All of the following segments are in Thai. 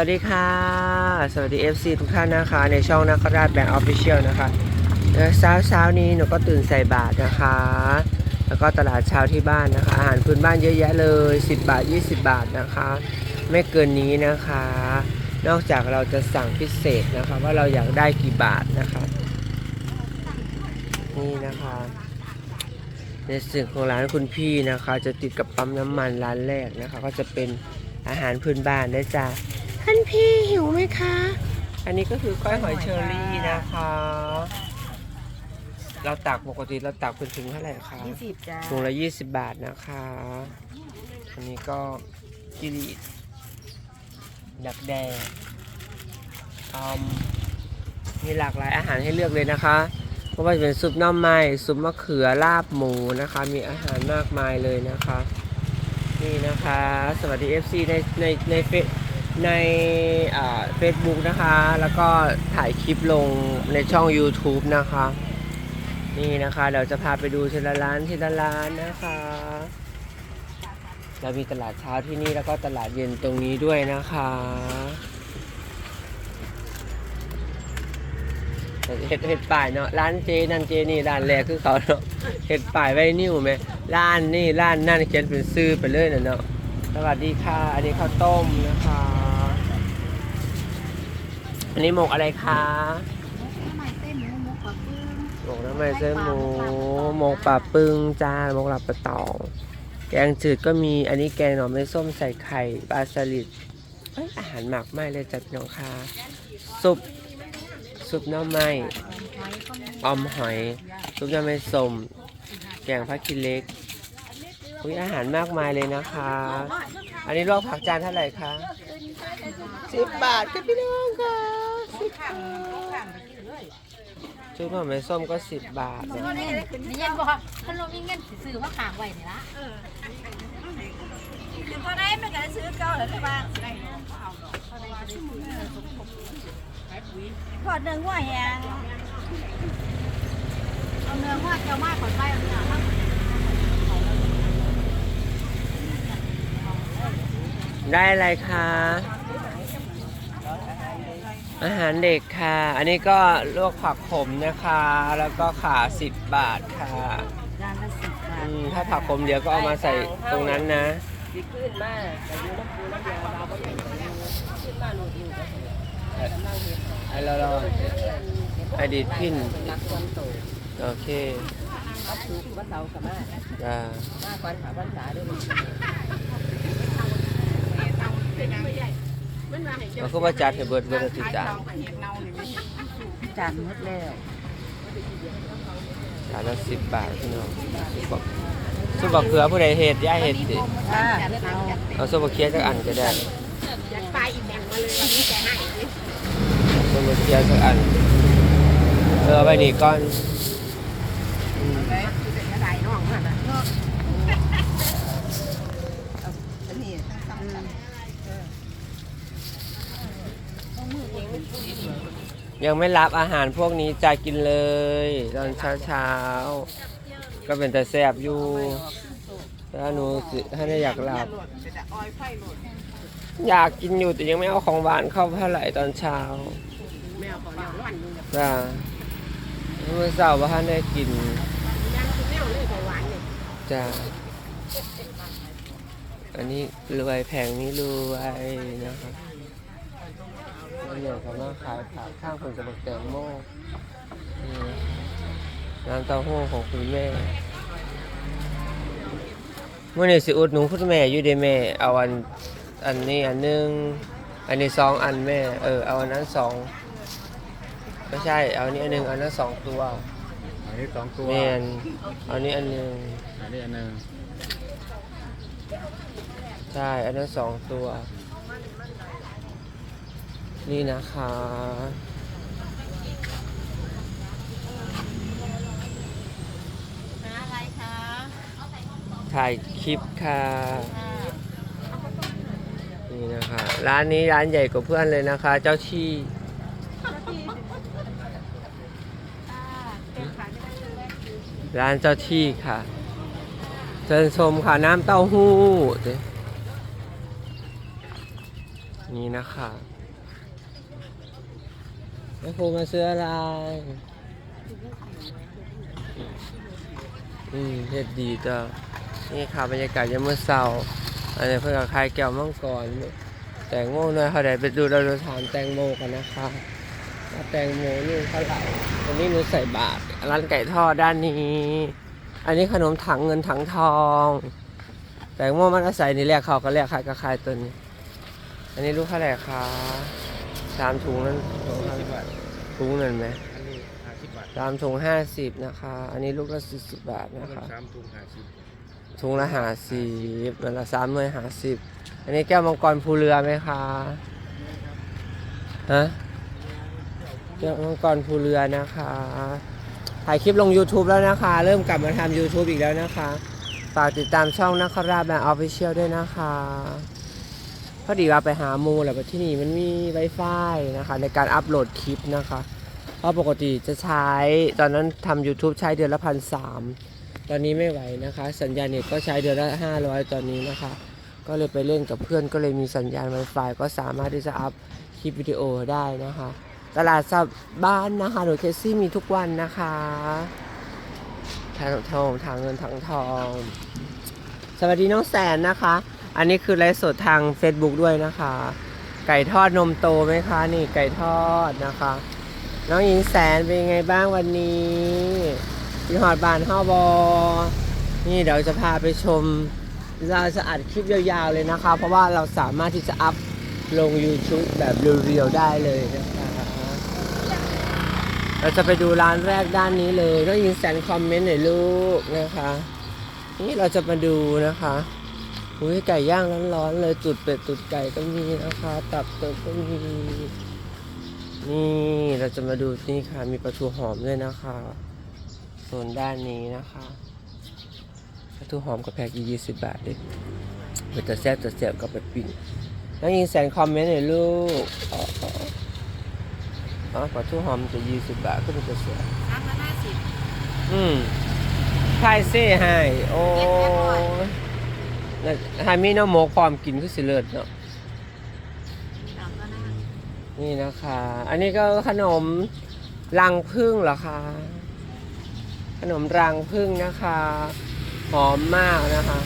วัสดีค่ะ สวัสดี FC ทุกท่านนะคะ ในช่องนักราชแบงค์ออฟฟิเชียลนะคะเช้าเช้านี้หนูก็ตื่นใส่บาตรนะคะ แล้วก็ตลาดเช้าที่บ้านนะคะ อาหารพื้นบ้านเยอะแยะเลย 10 บาท 20 บาทนะคะ ไม่เกินนี้นะคะ นอกจากเราจะสั่งพิเศษนะคะ ว่าเราอยากได้กี่บาทนะคะ นี่นะคะ ในส่วนของร้านคุณพี่นะคะ จะติดกับปั๊มน้ำมันร้านแรกนะคะ ก็จะเป็นอาหารพื้นบ้านนะจ๊ะ ท่านพี่หิวไหมคะ อันนี้ก็คือก้อยหอยเชอรี่นะคะ เราตักปกติเราตักเป็นถึงเท่าไหร่คะยี่สิบจ้าถุงละยี่สิบบาทนะคะ อันนี้ก็กิริดักแด้อืมมีหลากหลายอาหารให้เลือกเลยนะคะไม่ว่าจะเป็นซุปหน่อไม้ซุปมะเขือลาบหมูนะคะ มีอาหารมากมายเลยนะคะ นี่นะคะ สวัสดี FC ในในในเฟซ ในเฟซบุ๊กนะคะ แล้วก็ถ่ายคลิปลงในช่อง YouTube นะคะ นี่นะคะ เดี๋ยวจะพาไปดูทีละร้านทีละร้านนะคะ เรามีตลาดเช้าที่นี่แล้วก็ตลาดเย็นตรงนี้ด้วยนะคะเห็ดเห็ดป่ายเนาะร้านเจนั่นเจนี่ร้านแรกคือเขาเนาะเห็ดป่ายไว้นิ้วไหมร้านนี่ร้านนั่นเขียนเป็นซื้อไปเลยเนาะสวัสดีค่ะ อันนี้ข้าวต้มนะคะ อันนี้หมกอะไรคะทำไมเต้นหมูหมูกรอบปึ้งหมกน้ำมันเส้นหมูหมกปลาปึงจ้าหมกหลับปลาตองแกงจืดก็มีอันนี้แกงหน่อไม้ส้มใส่ไข่ปลาสลิดเอ้ยอาหารหมักไหม้เลยจัดน้องคาซุปซุปหน้ำไม้หอยก็มีออมหอยซุปหน้ำไม้ส้มแกงผักคิเล็กอุ้ยอาหารมากมายเลยนะคะ อันนี้ลวกผักจานเท่าไหร่คะสิบบาทค่ะพี่น้องค่ะ สิบบาทชุดหน่อไม้ส้มก็สิบบาทนะนี่นี่ยันบอกถ้าเรามีเงินซื้อมาขางไว้นี่ละคือพอได้มันก็ซื้อเก่าแล้วใช่ปะพอดเนื้อหัวแหงเอาเนื้อหัวเจียวมากขอใส่เอาเนื้อทั้งได้อะไรคะ อาหารเด็กค่ะ อันนี้ก็ลวกผักขมนะคะ แล้วก็ขาสิบบาทค่ะจานละสิบบาอืทมถ้าผักขมเดี๋ยวก็เอามาใส่ตรงนั้นนะไอ้เราเราไอดีดพินโอเคจ้าเราก็ว่า จัดให้เบิดเบิดติจานจานหมดแล้วจานละสิบบาทพี่น้องซุปบักซุปบักเขือผู้ใดเห็ดย่าเห็ดสิอ่าเอาเอาซุปบักเขียสักอันก็ได้ซุปบักเขียสักอันเออเอาไปนี่ก้อนอืม ยังไม่รับอาหารพวกนี้จะกินเลย ตอนเช้าเช้าๆก็เป็นแต่แสบอยู่ถ้าหนูสิถ้าได้อยากหลับ อยากกินอยู่แต่ยังไม่เอาของหวานเข้าเท่าไหร่ตอนเช้าจ้าเมื่อเช้าว่าท่านได้กินจ้าอันนี้รวยแผงนี้รวยนะครับ แล้วเนี่ยก็มาขายผักข้างคนจะบอกแตงโมนี่นะน้ำเต้าหู้ของคุณแม่เมื่อนี้สิอุดหนูคุณแม่อยู่เด้แม่ เอาอันอันนี้อันหนึง อันนี้สองอันแม่ เออเอาอันนั้นสองไม่ใช่ เอาอันนี้อันหนึงอันนั้นสองตัวอันนี้สองตัวแมนเอาอันนี้อันหนึงอันนี้อันหนึ่งใช่อันนั้นสองตัว นี่นะคะ อะไรคะถ่ายคลิปค่ะ นี่นะคะ ร้านนี้ร้านใหญ่กว่าเพื่อนเลยนะคะ เจ้าที่ ร้านเจ้าที่ค่ะเชิญชมค่ะ น้ำเต้าหู้ นี่นะคะ แม่ครูมาซื้ออะไร อืมเฮ็ดดีจ้ะนี่ค่ะบรรยากาศยามมื้อเช้า อันนี้เพิ่อนก็ขายแก้วมังกร แตงโมหน่อยเขาได้ไปดูเราดูถามแตงโมกันนะคะว่าแตงโมนี่เท่าไหร่อันนี้หนูใส่บาทร้านไก่ทอดด้านนี้ อันนี้ขนมถังเงินถังทอง แตงโมมันก็ใส่นี่แรกเขาก็แรกขายก็ขายตัวนี้ อันนี้ลูกเท่าไหร่คะ สามถุงนั้นสองสิบบาทถุงนั่นไหมอันนี้ห้าสิบบาทสามถุงห้าสิบนะคะ อันนี้ลูกละสี่สิบบาทมันนะคะสามถุงห้าสิบถุงละหาสิบเวลาสามหน่วยหาสิบอันนี้แก้วมังกรภูเรือไหมคะฮะแก้วมังกรภูเรือนะคะถ่ายคลิปลง YouTube แล้วนะคะ เริ่มกลับมาทำ YouTube อีกแล้วนะคะ ฝากติดตามช่องนักคราบแบนออฟฟิเชียลด้วยนะคะ พอดีว่าไปหาโมแหละที่นี่มันมี Wi-Fi นะคะ ในการอัปโหลดคลิปนะคะ เพราะปกติจะใช้ตอนนั้นทำ YouTube ใช้เดือนละพันสามตอนนี้ไม่ไหวนะคะ สัญญาณเน็ตก็ใช้เดือนละ500ตอนนี้นะคะ ก็เลยไปเล่นกับเพื่อนก็เลยมีสัญญาณ Wi-Fi ก็สามารถที่จะอัพคลิปวิดีโอได้นะคะ ตลาดสับบ้านนะคะหนูเคซี่มีทุกวันนะคะทางทองทางเงินทางทอง สวัสดีน้องแสนนะคะ อันนี้คือไลฟ์สดทาง Facebook ด้วยนะคะ ไก่ทอดนมโตไหมคะนี่ไก่ทอดนะคะ น้องหญิงแสนเป็นยังไงบ้างวันนี้ที่หอดบานห้าบอนี่เดี๋ยวจะพาไปชมเราจะอัดคลิปยาวๆเลยนะคะ เพราะว่าเราสามารถที่จะอัพลง YouTube แบบเรียวๆได้เลยนะคะเราจะไปดูร้านแรกด้านนี้เลยน้องหญิงแสนคอมเมนต์หน่อยลูกนะคะ นี่เราจะมาดูนะคะ อุ้ยไก่ย่างร้อนๆเลยตุดเป็ดตุดไก่ก็มีนะคะตับเติบก็มีนี่เราจะมาดูนี่ค่ะ มีปลาทูหอมด้วยนะคะโซนด้านนี้นะคะปลาทูหอมกับแพ็กยี่สิบบาทเด็กมันจะแซ่บจะแซ่บกับไปปิ้งน้องยิงแสนคอมเมนต์หน่อยลูกอ๋ออ๋ออ๋อปลาทูหอมจะยี่สิบบาทก็มันจะแซ่บสามพันห้าสิบอืมไข่เซ่ให้โอ้ ยแล้วให้มีน้ำหมกพร้อมกินคือสิเลิศเนาะสามพันห้านี่นะคะ อันนี้ก็ขนมรังพึ่งเหรอคะ ขนมรังพึ่งนะคะ หอมมากนะคะ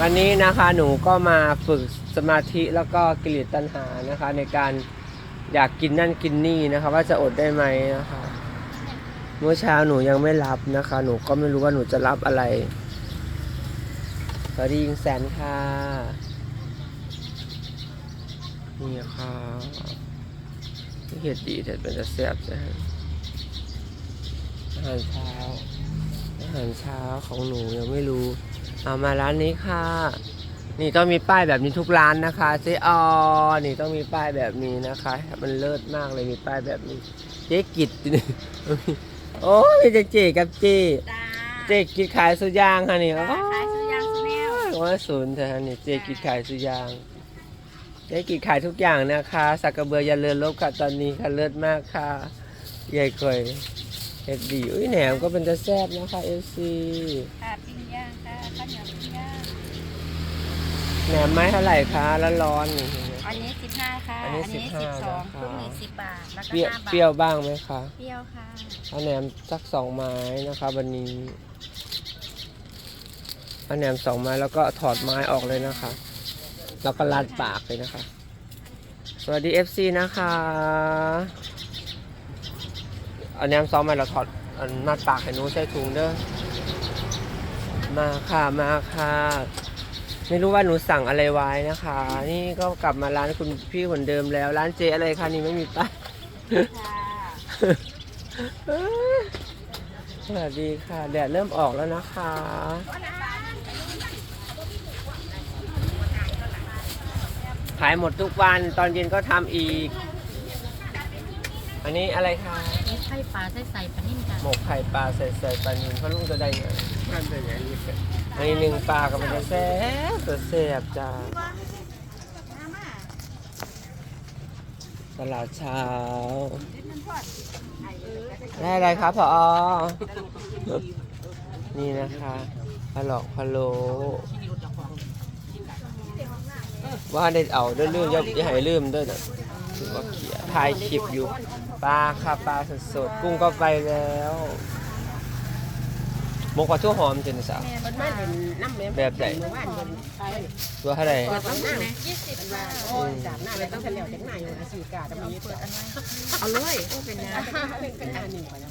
วันนี้นะคะหนูก็มาฝึกสมาธิแล้วก็กิเลสตัณหานะคะ ในการอยากกินนั่นกินนี่นะคะ ว่าจะอดได้ไหมนะคะ เมื่อเช้าหนูยังไม่รับนะคะ หนูก็ไม่รู้ว่าหนูจะรับอะไร สวัสดียิงแสนค่ะ นี่ค่ะเห็ดดีแต่เป็นจะแซ่บจะอาหารเช้า อาหารเช้าของหนูยังไม่รู้ เอามาร้านนี้ค่ะ นี่ต้องมีป้ายแบบนี้ทุกร้านนะคะเจ๊ออนี่ต้องมีป้ายแบบนี้นะคะ มันเลิศมากเลยมีป้ายแบบนี้ เจ๊กิจโอ้ยเจ๊เจ๊กับเจ๊จ้าเจ๊กิจขายสุดยางค่ะนี่จ้าขายซื้อ ยศูนย์เธอนี่เจ๊กิจขายสุดยางเจ๊กิจขายทุกอย่างนะคะ สักกระเบืออย่าเลือนลบค่ะตอนนี้ค่ะเลิศมากค่ะใหญ่ก่อยเฮ็ดดีอุ้ยแหนมก็เป็นจะแซ่บนะคะเอฟซีค่ะปิ้งย่างค่ะข้าวเหนียวปิ้งย่างแหนมไม้เท่าไหร่คะแล้วร้อนนี่อันนี้สิบห้าค่ะ อัอันนนี้นี้15สิบสองนะคะครึ่งหนึ่งสิบบาทแล้วก็เปรี้ยวห้าบาทเปรี้ยวบ้างไหมคะเปรี้ยวค่ะเอาแหนมสักสองไม้นะคะ วันนี้ เอาแหนมสองไม้แล้วก็ถอดไม้ออกเลยนะคะ แล้วก็ลัดปากเลยนะคะ สวัสดี FC นะคะเอาแหนมสองไม้เราถอดอันมัดปากให้นู้ใส่ถุงเด้อมาค่ะมาค่ะไม่รู้ว่าหนูสั่งอะไรไว้นะคะ นี่ก็กลับมาร้านคุณพี่คนเดิมแล้ว ร้านเจอะไรคะนี่ไม่มีป้ายค่ะสวัสดีค่ะ แดดเริ่มออกแล้วนะคะ ขายหมดทุกวัน ตอนเย็นก็ทำอีก อันนี้อะไรคะนี่ไข่ปลาใส่ใส่ปลานิ่มจ้ะหมกไข่ปลาใส่ใส่ปลานิลเพราะลุงจะได้เงินนั่นเป็นอย่างนี้อันนี้หนึ่งปลากับมันจะแซ่บจะแซ่บจ้าตลาดเช้า ได้อะไรครับพอนี่นะคะปลาหลอกพะโล้ ว่าได้เอาเด้อลืมอย่าอย่าให้ลืมเด้อนะถือว่าเขียถ่ายคลิปอยู่ปลาค่ะปลาสดๆกุ้งก็ไปแล้วหมกปลาทั่วหอมจังสาวมันมาเป็นน้ำแม่แบบไหนเมื่อวานเป็นไปตัวเท่าไหร่เปิดตั้งหน้ายี่สิบเป็นว่าโอ้ยจากหน้าเลยต้องเฉลียวจากหน้าอยู่นะสีกาจะมีเปิดอันไหนเอาเลยโอ้เป็นยังเป็นเป็นอันหนึ่งก่อนนะ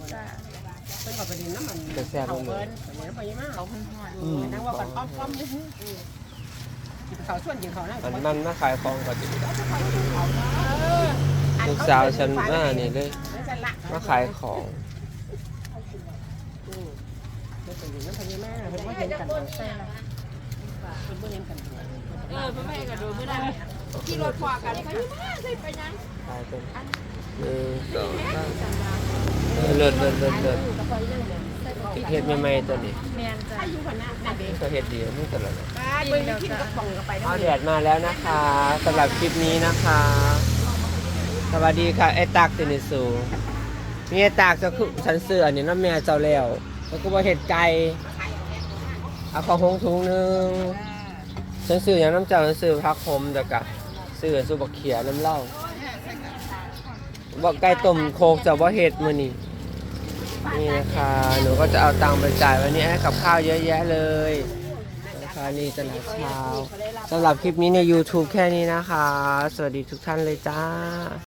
เป็นขอประเด็นน้ำมันจะแซ่บเขาเลเบิ้ยลอย่างนี้ไปยังมากเขาพันหอดอืมนั่งว่าก่อนอ้อมอ้อมนี่ เขาส่วนยิงเขาหน้าอันมันมาขายของก่อนดีลูกสาวฉันมานี่เลยมาขายของเป็นอย่างนั้นไปยังมากเป็นว่าเห็นกันเป็นว่าเห็นกันเออพ่อแม่ก็ดูไม่ได้ขี่รถขวากันเขาอยู่บ้านเลยไปยังขายเป็นหนึ่งสองสามเออเลิศเลิศเลิศเลิศอีก เฮ็ดใหม่ๆตัวนี้แมนจ้ะอายุขนาดนั้นเด็กก็เฮ็ดดีนี่ตลอดเลยบ้านเบิ้ลกินกระป๋องกับไปเอาแดดมาแล้วนะคะสำหรับคลิปนี้นะคะ สวัสดีค่ะไอ้ตักตินิสูมีไอ้ตักจะคือฉันเสือนี่น้ำแม่เจ้าแล้วแล้วก็ว่าเห็ดไก่เอาของหงถุงหนึงฉันซื้ออย่างน้ำเจ้าฉันซื้อพักหอมแต่กะซื้อสุบักเขียน้ำเหล้าบอกไก่ต้มโคกจะว่าเห็ดมือนี่ นี่นะคะหนูก็จะเอาตังค์ไปจ่ายวันนี้ให้กับข้าวเยอะแยะเลยนะคะนี่ตลาดเช้าสำหรับคลิปนี้ใน YouTube แค่นี้นะคะ สวัสดีทุกท่านเลยจ้า